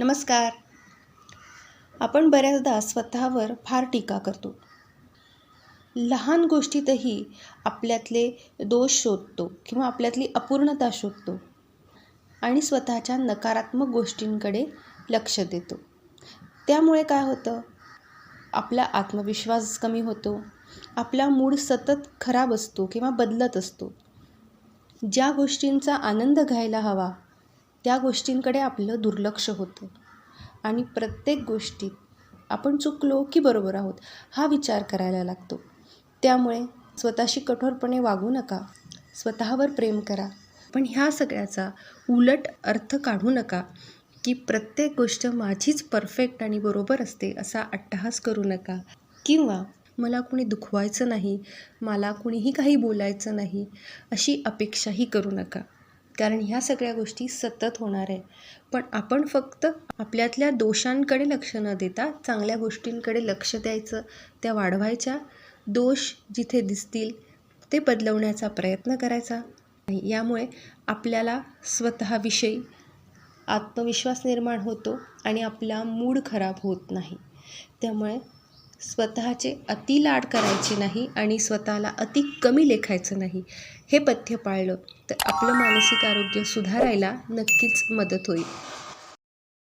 नमस्कार. आपण बऱ्याचदा स्वतःवर फार टीका करतो. लहान गोष्टीतही आपल्यातले दोष शोधतो किंवा आपल्यातली अपूर्णता शोधतो आणि स्वतःच्या नकारात्मक गोष्टींकडे लक्ष देतो. त्यामुळे काय होतं? आपला आत्मविश्वास कमी होतो. आपला मूड सतत खराब असतो किंवा बदलत असतो. ज्या गोष्टींचा आनंद घ्यायला हवा त्या गोष्टींकडे आपलं दुर्लक्ष होतं. आणि प्रत्येक गोष्टीत आपण चुकलो की बरोबर आहोत हा विचार करायला लागतो. त्यामुळे स्वतःशी कठोरपणे वागू नका स्वतःवर प्रेम करा. पण ह्या सगळ्याचा उलट अर्थ काढू नका की प्रत्येक गोष्ट माझीच परफेक्ट आणि बरोबर असते असा अट्टहास करू नका. किंवा मला कुणी दुखवायचं नाही मला कुणीही काही बोलायचं नाही अशी अपेक्षाही करू नका. कारण ह्या सगळ्या गोष्टी सतत होणार आहे पण आपण फक्त आपल्यातल्या दोषांकडे लक्ष न देता चांगल्या गोष्टींकडे लक्ष द्यायचं त्या वाढवायच्या. दोष जिथे दिसतील ते बदलवण्याचा प्रयत्न करायचा. यामुळे आपल्याला स्वतःविषयी आत्मविश्वास निर्माण होतो आणि आपला मूड खराब होत नाही. त्यामुळे स्वतःचे अति लाड करायचे नाही आणि स्वतःला अति कमी लेखायचं नाही हे पथ्य पाळलं तर आपलं मानसिक आरोग्य सुधारायला नक्कीच मदत होईल.